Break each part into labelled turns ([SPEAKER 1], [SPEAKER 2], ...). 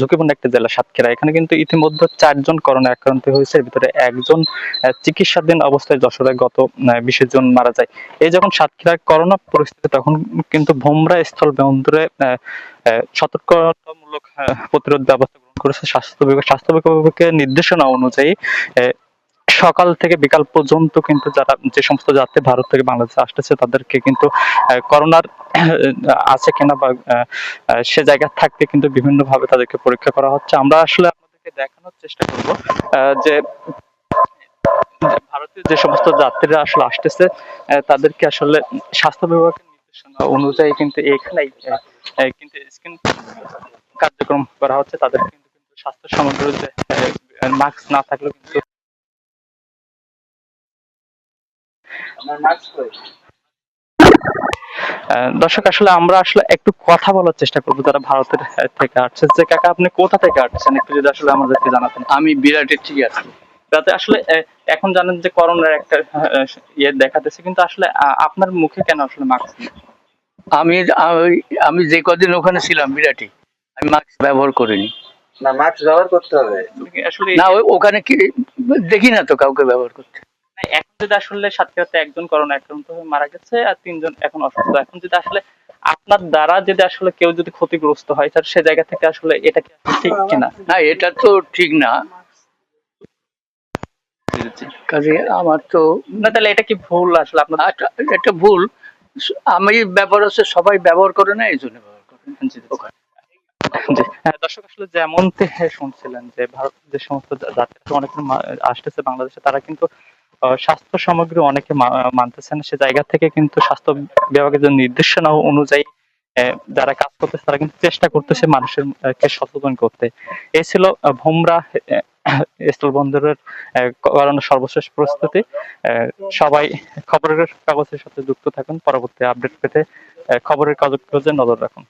[SPEAKER 1] ঝুঁকিপূর্ণ একটি জেলা সাতক্ষীরা। এখানে কিন্তু ইতিমধ্যে চারজন করোনা আক্রান্ত হয়েছে, এর ভিতরে একজন চিকিৎসাধীন অবস্থায় যশোরে গত বিশে জুন মারা যায়। এই যখন সাতক্ষীরা করোনা পরিস্থিতি, তখন কিন্তু ভোমরা স্থল বন্দরে সতর্কতামূলক প্রতিরোধ ব্যবস্থা গ্রহণ করেছে। স্বাস্থ্য বিভাগ, স্বাস্থ্য বিভাগের নির্দেশনা অনুযায়ী সকাল থেকে বিকাল পর্যন্ত কিন্তু যারা যে সমস্ত যাত্রী ভারত থেকে বাংলাদেশে আসতেছে, তাদেরকে কিন্তু করোনার আছে কিনা বা সে জায়গায় থাকতে কিন্তু বিভিন্ন ভাবে তাদেরকে পরীক্ষা করা হচ্ছে। আমরা আসলে আপনাদেরকে দেখানোর চেষ্টা করব যে ভারতীয় যে সমস্ত যাত্রীরা আসলে আসতেছে তাদেরকে আসলে স্বাস্থ্য বিভাগের নির্দেশনা অনুযায়ী কিন্তু এখানেই কিন্তু স্ক্রিন কার্যক্রম করা হচ্ছে। তাদের কিন্তু কিন্তু স্বাস্থ্য সামগ্রী যে মাস্ক না থাকলেও কিন্তু দর্শক আসলে আমরা আসলে একটু কথা বলার চেষ্টা করব যারা ভারতের থেকে আসছে। যে কাকা আপনি কোথা থেকে আসছেন? একটু যদি আসলে আমাদেরকে জানাতেন।
[SPEAKER 2] আমি বিরাটের থেকে আসছি
[SPEAKER 1] যাতে আসলে এখন জানেন যে করোনার একটা ইয়ে দেখাতেছে কিন্তু আসলে আপনার মুখে কেন আসলে মাস্ক
[SPEAKER 2] আমি আমি- আমি যে কদিন ওখানে ছিলাম বিরাটি আমি মাস্ক ব্যবহার করিনি।
[SPEAKER 3] না মাস্ক ব্যবহার করতে হবে।
[SPEAKER 1] আসলে
[SPEAKER 2] না ওখানে কি দেখি না তো কাউকে ব্যবহার করতে।
[SPEAKER 1] যদি আসলে সাতক্ষীরাতে একজন করোনা আক্রান্ত হয়ে মারা গেছে আর তিনজন এখন অসুস্থ। এখন যদি আসলে আপনার দ্বারা যদি আসলে কেউ যদি ক্ষতিগ্রস্ত হয় তাহলে সে জায়গা থেকে আসলে এটা কি ঠিক কিনা?
[SPEAKER 2] না এটা তো ঠিক না। কাজে আমার তো
[SPEAKER 1] না তাহলে এটা কি ভুল আসলে? আপনার
[SPEAKER 2] আচ্ছা, এটা ভুল। আমি ব্যাপার হচ্ছে সবাই ব্যবহার করে না এই জন্য ব্যবহার করে।
[SPEAKER 1] হ্যাঁ, দর্শক আসলে যেমন শুনছিলেন যে ভারত যে সমস্ত যা- যাত্রীরা অনেক আসতেছে বাংলাদেশে তারা কিন্তু স্বাস্থ্য সামগ্রী অনেকে মানতেছে না। সে জায়গা থেকে কিন্তু স্বাস্থ্য বিভাগের যে নির্দেশনা অনুযায়ী যারা কাজ করতেছে তারা কিন্তু চেষ্টা করতেছে মানুষের কে সচেতন করতে। এ ছিল ভোমরা আহ, স্থলবন্দরের আহ, করোনার সর্বশেষ প্রস্তুতি। সবাই খবরের কাগজের সাথে যুক্ত থাকুন। পরবর্তী আপডেট পেতে খবরের কাগজে নজর রাখুন।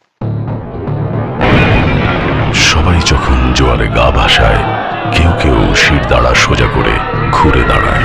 [SPEAKER 4] সবাই যখন জোয়ারে গা ভাসায় কেউ কেউ শির দাঁড়া সোজা করে ঘুরে দাঁড়ায়।